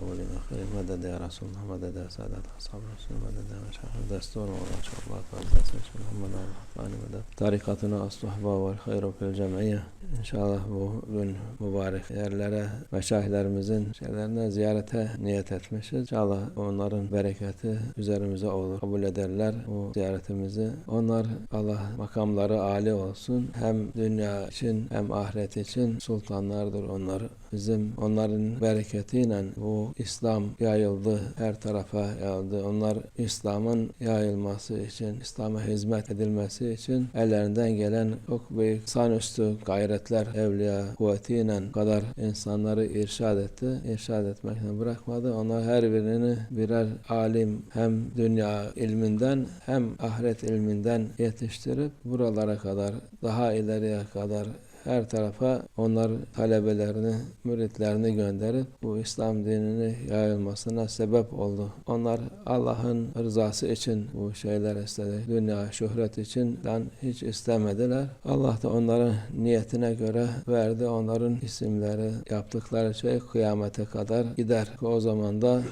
الأولين والآخرين مدد يا رسول الله مدد يا سادة أصحاب رسول مدد يا مشايخ. الدستور وما شاء الله. فضل محمد الرحمن مدد طريقتنا الصحبة والخير في الجمعية. İnşallah bu gün mübarek yerlere meşayihlerimizin şeylerine ziyarete niyet etmişiz. İnşallah onların bereketi üzerimize olur. Kabul ederler bu ziyaretimizi. Onlar Allah makamları âli olsun. Hem dünya için hem ahiret için sultanlardır onlar. Bizim onların bereketiyle bu İslam yayıldı, her tarafa yayıldı. Onlar İslam'ın yayılması için, İslam'a hizmet edilmesi için ellerinden gelen çok büyük sanüstü gayretler, evliya kuvvetiyle kadar insanları irşad etti. İrşad etmekten bırakmadı. Onlar her birini birer alim hem dünya ilminden hem ahiret ilminden yetiştirip buralara kadar, daha ileriye kadar her tarafa onlar talebelerini, müritlerini gönderip bu İslam dinini yayılmasına sebep oldu. Onlar Allah'ın rızası için bu şeyler istedi. Dünya şöhret için dan hiç istemediler. Allah da onların niyetine göre verdi. Onların isimleri, yaptıkları şey kıyamete kadar gider. O zaman da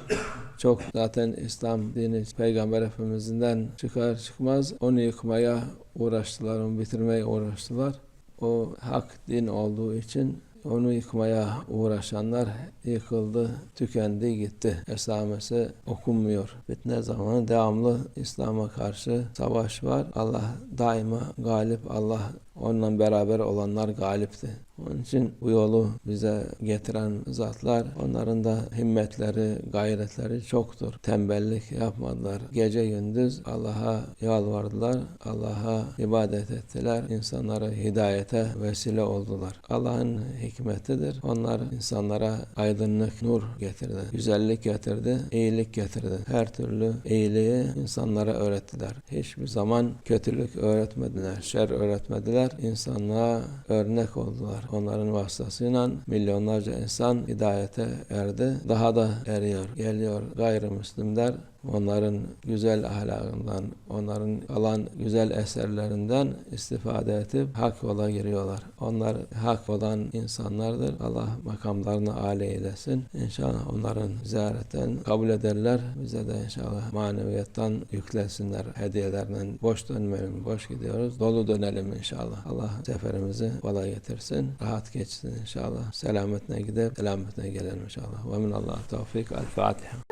çok zaten İslam dini Peygamber Efendimiz'inden çıkar çıkmaz onu yıkmaya uğraştılar, onu bitirmeye uğraştılar o hak din olduğu için onu yıkmaya uğraşanlar yıkıldı, tükendi, gitti. Esamesi okunmuyor. Fitne zamanı devamlı İslam'a karşı savaş var. Allah daima galip, Allah onunla beraber olanlar galipti. Onun için bu yolu bize getiren zatlar, onların da himmetleri, gayretleri çoktur. Tembellik yapmadılar. Gece gündüz Allah'a yalvardılar, Allah'a ibadet ettiler, insanları hidayete vesile oldular. Allah'ın hikmetidir. Onlar insanlara aydınlık, nur getirdi, güzellik getirdi, iyilik getirdi. Her türlü iyiliği insanlara öğrettiler. Hiçbir zaman kötülük öğretmediler, şer öğretmediler. İnsanlığa örnek oldular. Onların vasıtasıyla milyonlarca insan hidayete erdi. Daha da eriyor, geliyor gayrimüslimler onların güzel ahlakından, onların kalan güzel eserlerinden istifade edip hak yola giriyorlar. Onlar hak olan insanlardır. Allah makamlarını âli eylesin. İnşallah onların ziyaretten kabul ederler. Bize de inşallah maneviyattan yüklesinler hediyelerden. Boş dönmeyelim, boş gidiyoruz. Dolu dönelim inşallah. Allah seferimizi kolay getirsin. Rahat geçsin inşallah. Selametine gidip selametine gelelim inşallah. Ve minallah tevfik. El Fatiha.